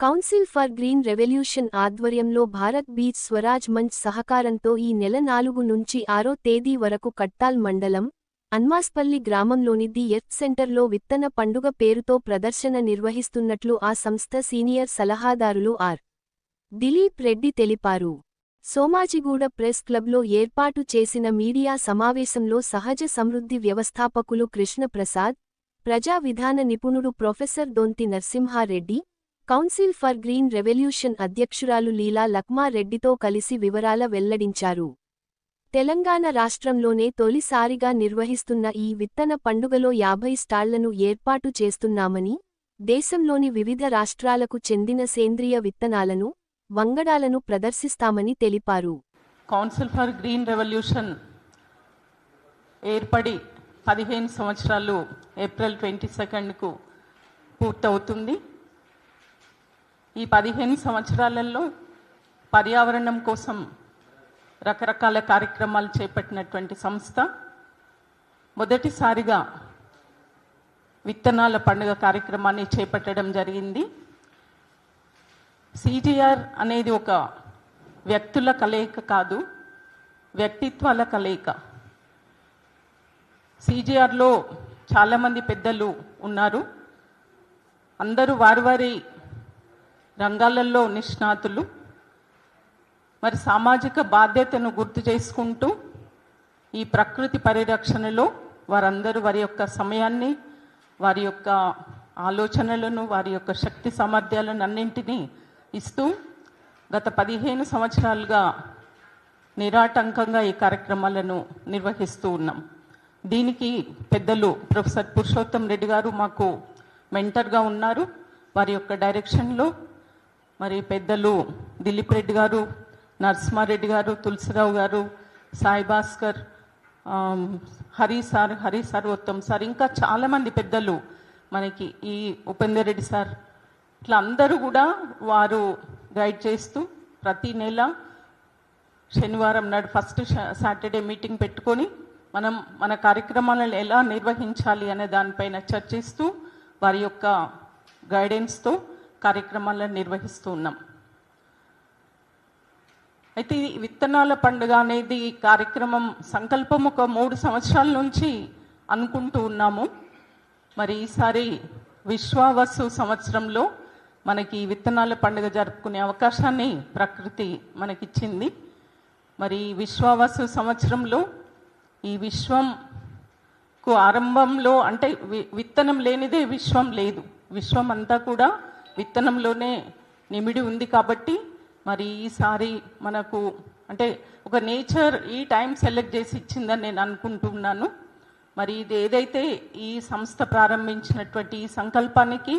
Council for green revolution ఆధ్వర్యంలో Bharat beach Swaraj మంచ్ సహకారంతో ఈ నెల నాలుగు నుంచి ఆరో తేదీ వరకు కట్టాల్ మండలం అన్మాస్పల్లి గ్రామంలోని ది ఎర్త్ సెంటర్లో విత్తన పండుగ పేరుతో ప్రదర్శన నిర్వహిస్తున్నట్లు ఆ సంస్థ సీనియర్ సలహాదారులు ఆర్. దిలీప్ రెడ్డి తెలిపారు. సోమాజిగూడ ప్రెస్ క్లబ్లో ఏర్పాటు చేసిన మీడియా సమావేశంలో సహజ సమృద్ధి వ్యవస్థాపకులు కృష్ణప్రసాద్ ప్రజా విధాన నిపుణుడు professor Donthi Narasimhareddy council for green revolution అధ్యక్షురాలు లీలా లక్మారెడ్డితో కలిసి వివరాల వెల్లడించారు. తెలంగాణ రాష్ట్రంలోనే తొలిసారిగా నిర్వహిస్తున్న ఈ విత్తన పండుగలో యాభై స్టాళ్ళను ఏర్పాటు చేస్తున్నామని దేశంలోని వివిధ రాష్ట్రాలకు చెందిన సేంద్రియ విత్తనాలను వంగడాలను ప్రదర్శిస్తామని తెలిపారు. కౌన్సిల్ ఫర్ గ్రీన్ రెవల్యూషన్ ఏర్పడి పదిహేను సంవత్సరాలు ఏప్రిల్ ట్వంటీ సెకండ్కు పూర్తవుతుంది. ఈ పదిహేను సంవత్సరాలలో పర్యావరణం కోసం రకరకాల కార్యక్రమాలు చేపట్టినటువంటి సంస్థ. మొదటిసారిగా విత్తనాల పండుగ కార్యక్రమాన్ని చేపట్టడం జరిగింది. సిజిఆర్ అనేది ఒక వ్యక్తుల కలయిక కాదు వ్యక్తిత్వాల కలయిక. సిజిఆర్లో చాలామంది పెద్దలు ఉన్నారు. అందరూ వారి వారి రంగాలలో నిష్ణాతులు. మరి సామాజిక బాధ్యతను గుర్తు చేసుకుంటూ ఈ ప్రకృతి పరిరక్షణలో వారందరూ వారి యొక్క సమయాన్ని వారి యొక్క ఆలోచనలను వారి యొక్క శక్తి సామర్థ్యాలను అన్నింటినీ ఇస్తూ గత పదిహేను సంవత్సరాలుగా నిరాటంకంగా ఈ కార్యక్రమాలను నిర్వహిస్తూ ఉన్నాం. దీనికి పెద్దలు ప్రొఫెసర్ పురుషోత్తం రెడ్డి గారు మాకు మెంటర్గా ఉన్నారు. వారి యొక్క డైరెక్షన్లో మరి పెద్దలు దిలీప్ రెడ్డి గారు నరసింహారెడ్డి గారు తులసిరావు గారు Sai Bhaskar Hari sir Hari sir Uttam sir ఇంకా చాలామంది పెద్దలు మనకి ఈ ఉపేందర్ రెడ్డి సార్. ఇట్లా అందరూ కూడా వారు గైడ్ చేస్తూ ప్రతి నెల శనివారం నాడు ఫస్ట్ సాటర్డే మీటింగ్ పెట్టుకొని మనం మన కార్యక్రమాలను ఎలా నిర్వహించాలి అనే దానిపైన చర్చిస్తూ వారి యొక్క గైడెన్స్తో కార్యక్రమాలను నిర్వహిస్తూ ఉన్నాం. అయితే ఈ విత్తనాల పండుగ అనేది కార్యక్రమం సంకల్పం ఒక మూడు సంవత్సరాల నుంచి అనుకుంటూ ఉన్నాము. మరి ఈసారి విశ్వావసు సంవత్సరంలో మనకి విత్తనాల పండుగ జరుపుకునే అవకాశాన్ని ప్రకృతి మనకిచ్చింది. మరి ఈ విశ్వావసు సంవత్సరంలో ఈ విశ్వంకు ఆరంభంలో అంటే విత్తనం లేనిదే విశ్వం లేదు. విశ్వం అంతా కూడా విత్తనంలోనే నిమిడి ఉంది కాబట్టి మరి ఈసారి మనకు అంటే ఒక నేచర్ ఈ టైం సెలెక్ట్ చేసి ఇచ్చిందని నేను అనుకుంటున్నాను మరి ఇది ఏదైతే ఈ సంస్థ ప్రారంభించినటువంటి ఈ సంకల్పానికి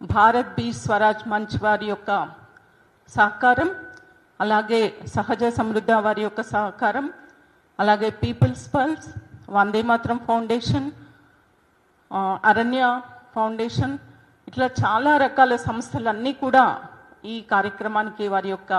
భారత్ బీ స్వరాజ్ మంచ్ వారి యొక్క సహకారం అలాగే సహజ సమృద్ధ వారి యొక్క సహకారం అలాగే పీపుల్స్ పల్స్ వందే మాత్రం ఫౌండేషన్ అరణ్య ఫౌండేషన్ ఇట్లా చాలా రకాల సంస్థలన్నీ కూడా ఈ కార్యక్రమానికి వారి యొక్క